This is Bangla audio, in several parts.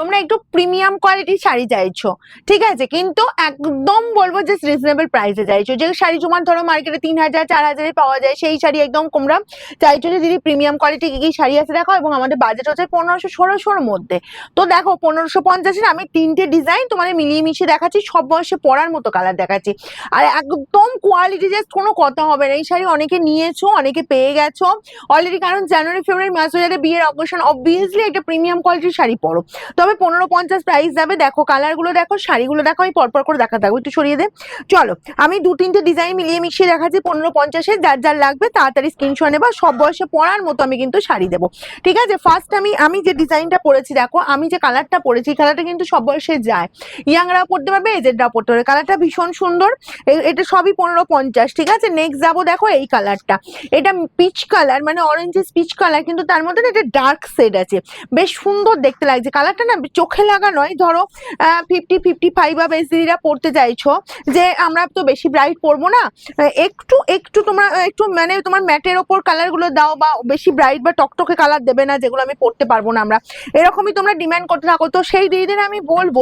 তোমরা একটু প্রিমিয়াম কোয়ালিটির শাড়ি চাইছো, ঠিক আছে? কিন্তু একদম বলব যে রিজনেবল প্রাইসে চাইছো। যে শাড়ি তোমার ধরো মার্কেটে তিন হাজার, চার হাজারে পাওয়া যায়, সেই শাড়ি একদম তোমরা চাইছো যে দিদি প্রিমিয়াম কোয়ালিটি কি কি শাড়ি আছে দেখো, এবং আমাদের বাজেট হচ্ছে পনেরোশো, ষোলোশোর মধ্যে। তো দেখো, পনেরোশো পঞ্চাশের আমি তিনটে ডিজাইন তোমাদের মিলিয়ে মিশিয়ে দেখাচ্ছি, সব বয়সে পরার মতো কালার দেখাচ্ছি। আর একদম কোয়ালিটি জাস্ট কোনো কথা হবে না। এই শাড়ি অনেকে নিয়েছো, অনেকে পেয়ে গেছো। অলরেডি কারণ জানুয়ারি ফেব্রুয়ারি মাস হয়ে যাবে বিয়ের অকেশন অবভিয়াসলি একটা প্রিমিয়াম কোয়ালিটির শাড়ি পরো। তবে পনেরো পঞ্চাশ প্রাইস যাবে। দেখো কালারগুলো দেখো, শাড়িগুলো দেখো, আমি পরপর করে দেখা থাকব। একটু সরিয়ে দে। চলো, আমি দু তিনটে ডিজাইন মিলিয়ে মিশিয়ে দেখাচ্ছি পনেরো পঞ্চাশে। যার যার লাগবে তাড়াতাড়ি স্ক্রিনশট নেবা। সব বয়সে পরার মতো আমি কিন্তু শাড়ি দেবো। ঠিক আছে? ফার্স্ট আমি আমি যে ডিজাইনটা পরেছি, দেখো, আমি যে কালারটা পরেছি কালারটা কিন্তু সব বয়সে যায়। ইয়াংরাও পড়তে পারবে এজেডরাও পড়তে পারবে। কালারটা ভীষণ সুন্দর। এটা সবই পনেরো পঞ্চাশ। ঠিক আছে? নেক্সট যাব, দেখো, এই কালারটা এটা পিচ কালার মানে অরেঞ্জেস পিচ কালার কিন্তু তার মধ্যে এটা ডার্ক শেড আছে। বেশ সুন্দর দেখতে লাগছে। কালারটা না চোখে লাগা নয়, ধরো ফিফটি ফিফটি ফাইভ বা বেশিরা পড়তে চাইছো যে, আমরা তো বেশি ব্রাইট পরবো না। একটু একটু তোমরা একটু মানে তোমার ম্যাটের ওপর কালারগুলো দাও বা বেশি ব্রাইট বা টকটকে কালার দেবে না, যেগুলো আমি পরতে পারব না আমরা। এরকমই তোমরা ডিম্যান্ড করতে থাকো। তো সেই দিদিদের আমি বলব,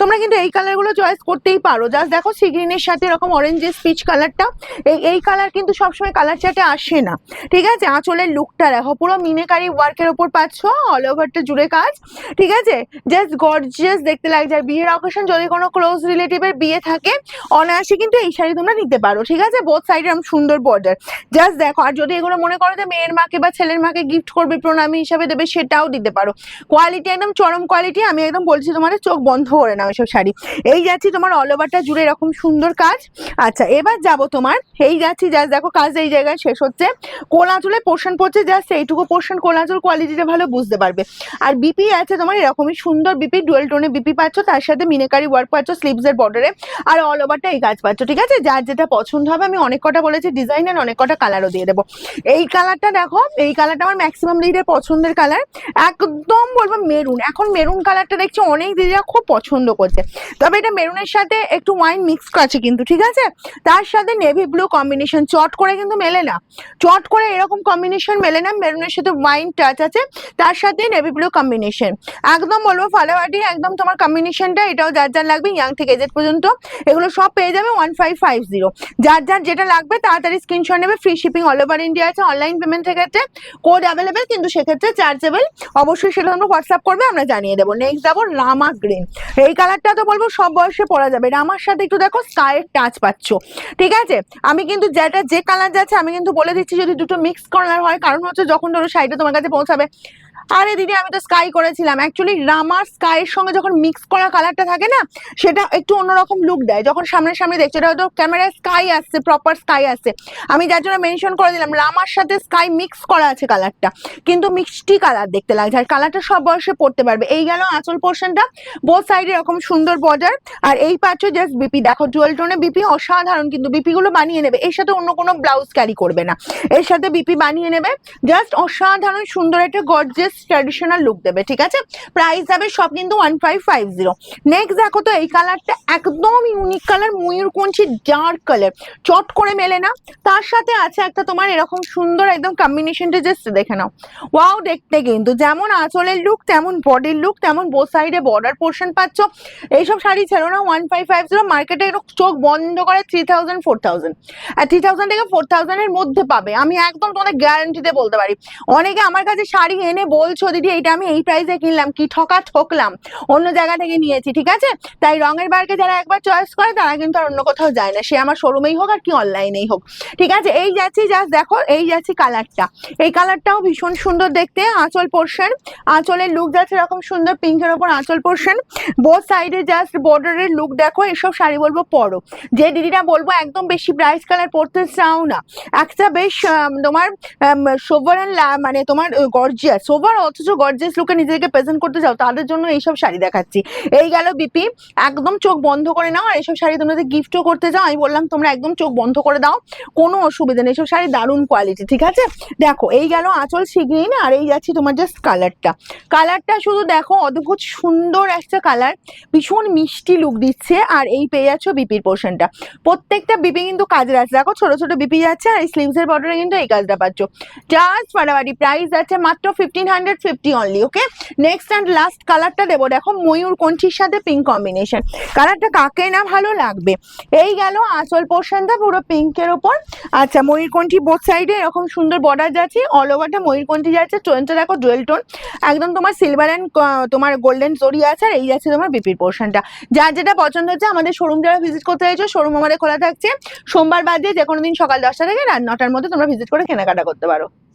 তোমরা কিন্তু এই কালারগুলো চয়েস করতেই পারো। জাস্ট দেখো সি গ্রিনের সাথে এরকম অরেঞ্জের স্পিচ কালারটা এই এই কালার কিন্তু সবসময় কালার চার্টে আসে না। ঠিক আছে? আঁচলের লুকটা দেখো, পুরো মিনেকারি ওয়ার্কের ওপর পাচ্ছ অল ওভারটা জুড়ে কাজ। ঠিক আছে? জাস্ট গর্জিয়াস দেখতে লাগছে। আর বিয়ের অকেশন যদি কোনো ক্লোজ রিলেটিভের বিয়ে থাকে, অনায়াসে কিন্তু এই শাড়ি তোমরা নিতে পারো, ঠিক আছে? বোথ সাইডে এরকম সুন্দর বর্ডার জাস্ট দেখো, আর যদি এগুলো মনে করো যে মেয়ের মাকে বা ছেলের মাকে গিফট করবে, প্রণামী হিসাবে দেবে, সেটাও দিতে পারো। কোয়ালিটি একদম চরম কোয়ালিটি আমি একদম বলছি তোমাদের চোখ বন্ধ করে নাও এসব শাড়ি। এই যাচ্ছি তোমার অল ওভারটা জুড়ে, এরকম সুন্দর কাজ। আচ্ছা এবার যাব তোমার, এই যাচ্ছি জাস্ট দেখো, কাজ এই জায়গায় শেষ হচ্ছে। কোলাচুলে পোর্শন পড়ছে জাস্ট এইটুকু পোর্শন কোলাচুল কোয়ালিটিটা ভালো বুঝতে পারবে। আর বিপি আছে তোমার, এরকমই সুন্দর বিপি ডুয়েল টোনে বিপি পাচ্ছ, তার সাথে মিনেকারি ওয়ার্ক পাচ্ছ স্লিভস এর বর্ডারে আর অল ওভারটা এই কাজ পাচ্ছ, ঠিক আছে? যার যেটা পছন্দ হবে, আমি অনেক কটা বলেছি ডিজাইন আর অনেক কটা কালারও দিয়ে দেবো। এই কালারটা দেখো, এই কালারটা আমার ম্যাক্সিমাম দিদিদের পছন্দের কালার একদম বলব মেরুন এখন মেরুন কালারটা দেখছি অনেক দিদিরা খুব পছন্দ করছে। তবে এটা মেরুনের সাথে একটু ওয়াইন মিক্স আছে কিন্তু, ঠিক আছে? তার সাথে নেভি ব্লু কম্বিনেশন চট করে কিন্তু মেলে না। চট করে এরকম কম্বিনেশন মেলে না মেরুনের সাথে ওয়াইন টাচ আছে, তার সাথে নেভি ব্লু কম্বিনেশন একদম বলব ফালাওয়াটি একদম তোমার কম্বিনেশনটা এটাও যার যার লাগবে ইয়াং থেকে এজেড পর্যন্ত, এগুলো সব পেয়ে যাবে ওয়ান ফাইভ ফাইভ জিরো যার যার যেটা লাগবে, তাড়াতাড়ি স্ক্রিনশট নেবে free shipping all over India আছে অনলাইন পেমেন্ট ক্ষেত্রে কোড অ্যাভেলেবেল কিন্তু সেক্ষেত্রে চার্জেবল অবশ্যই সেটা তোমরা হোয়াটসঅ্যাপ করবে, আমরা জানিয়ে দেবো। নেক্সট যাব রামা গ্রিন এই কালারটা তো বলব, সব বয়সে পরা যাবে। রামার সাথে একটু দেখো স্কাইয়ের টাচ পাচ্ছ। ঠিক আছে? আমি কিন্তু যেটা যে কালার যাচ্ছে, আমি কিন্তু বলে দিচ্ছি যদি দুটো মিক্স কালার হয়, কারণ হচ্ছে যখন ধরো শাড়িটা তোমার কাছে পৌঁছাবে আরে দিদি, আমি তো স্কাই করেছিলাম। অ্যাকচুয়ালি রামার স্কাইয়ের সঙ্গে যখন মিক্স করা কালারটা থাকে না, সেটা একটু অন্যরকম লুক দেয়। যখন সামনে সামনে দেখছ, এটা হয়তো ক্যামেরায় স্কাই আসছে প্রপার স্কাই আসছে। আমি যার জন্য মেনশন করে দিলাম, রামার সাথে স্কাই মিক্স করা আছে কালারটা কিন্তু মিষ্টি কালার দেখতে লাগছে, আর কালারটা সব বয়সে পড়তে পারবে। এই গেল আঁচল পোর্শনটা বোথ সাইডে এরকম সুন্দর বর্ডার। আর এই পাচ্ছ জাস্ট বিপি দেখো জুয়েল টোনে বিপি অসাধারণ, কিন্তু বিপি গুলো বানিয়ে নেবে। এর সাথে অন্য কোনো ব্লাউজ ক্যারি করবে না। এর সাথে বিপি বানিয়ে নেবে। জাস্ট অসাধারণ, সুন্দর একটা গর্জিয়াস ট্র্যাডিশনাল লুক দেবে, ঠিক আছে? প্রাইস যাবে সব কিন্তু one five five zero next দেখো তো, এই কালারটা একদম ইউনিক কালার ময়ূরকঞ্চি ডার্ক কালার চট করে মেলে না। তার সাথে আছে একটা তোমার এরকম সুন্দর একদম কম্বিনেশনটা জাস্ট দেখে নাও। ওয়াও দেখতে কিন্তু যেমন আঁচলের লুক তেমন বডির লুক তেমন বো সাইডে বর্ডার পোর্শন পাচ্ছ। এইসব শাড়ি ছেড়ো না ওয়ান ফাইভ ফাইভ জিরো মার্কেটে চোখ বন্ধ করে থ্রি থাউজেন্ড ফোর থাউজেন্ড আর থ্রি থাউজেন্ড থেকে ফোর থাউজেন্ডের মধ্যে পাবে। আমি একদম তোমাদের গ্যারান্টিতে বলতে পারি। অনেকে আমার কাছে শাড়ি এনে বলছো, দিদি, এইটা আমি এই প্রাইসে কিনলাম। কি ঠকা ঠকলাম। অন্য জায়গা থেকে নিয়েছি, ঠিক আছে? তাই রঙের বারকে যারা একবার চয়েস করে, তারা কিন্তু আর অন্য কোথাও যায় না। সে আমার শোরুমেই হোক আর কি অনলাইনেই হোক। ঠিক আছে? এই যাচ্ছি জাস্ট দেখো, এই যাচ্ছি কালারটা এই কালারটাও ভীষণ সুন্দর দেখতে, আঁচল পোর্শন আঁচলের লুক যাচ্ছে এরকম সুন্দর পিঙ্কের ওপর আঁচল পোর্শন বোথ সাইডে জাস্ট বর্ডারের লুক দেখো, এসব শাড়ি বলব পরো। যে দিদিরা বলব, একদম বেশি ব্রাইট কালার পরতে চাও না। একটা বেশ তোমার সোভার মানে তোমার গর্জিয়াস সোভার অথচ গর্জিয়াস লুকে নিজেকে প্রেজেন্ট করতে চাও তাদের জন্য এইসব শাড়ি দেখাচ্ছি। এই গেল বিপি একদম চোখ বন্ধ করে নাও, আর এইসব শাড়ি তোমরা গিফটও করতে চাও আমি বললাম তোমরা একদম চোখ বন্ধ করে দাও, কোনো অসুবিধা নেই, এইসব শাড়ি দারুণ কোয়ালিটি ঠিক আছে? দেখো, এই গেল আঁচল শিগগিরই না আর এই যাচ্ছি তোমার জাস্ট কালারটা কালারটা শুধু দেখো, অদ্ভুত সুন্দর একটা কালার ভীষণ মিষ্টি লুক দিচ্ছে, আর এই পেয়ে যাচ্ছ বিপির পোর্শনটা প্রত্যেকটা বিপি কিন্তু কাজের আছে দেখো, ছোট ছোট বিপি যাচ্ছে, আর এই স্লিভস এর বর্ডারে কিন্তু এই কাজটা পাচ্ছ। জাস্ট ফাটাফাটি প্রাইস আছে মাত্র fifteen hundred fifty only okay next and last কালারটা দেবো। দেখো, ময়ূর সাথে পিঙ্ক কম্বিনেশন কাকে না ভালো লাগবে? এই গেল পুরো ওপর। আচ্ছা বোথ এরকম সুন্দর বর্ডার অল যাচ্ছে। দেখো টোন একদম তোমার সিলভার অ্যান্ড তোমার গোল্ডেন জরি আছে, আর এই যাচ্ছে তোমার বিপির পোর্শনটা যার যেটা পছন্দ হচ্ছে, আমাদের শোরুম যারা ভিজিট করতে চাইছো শোরুম আমাদের খোলা থাকছে। সোমবার বাদ দিয়ে যে কোনো দিন সকাল দশটা থেকে রাত নটার মধ্যে তোমরা ভিজিট করে কেনাকাটা করতে পারো।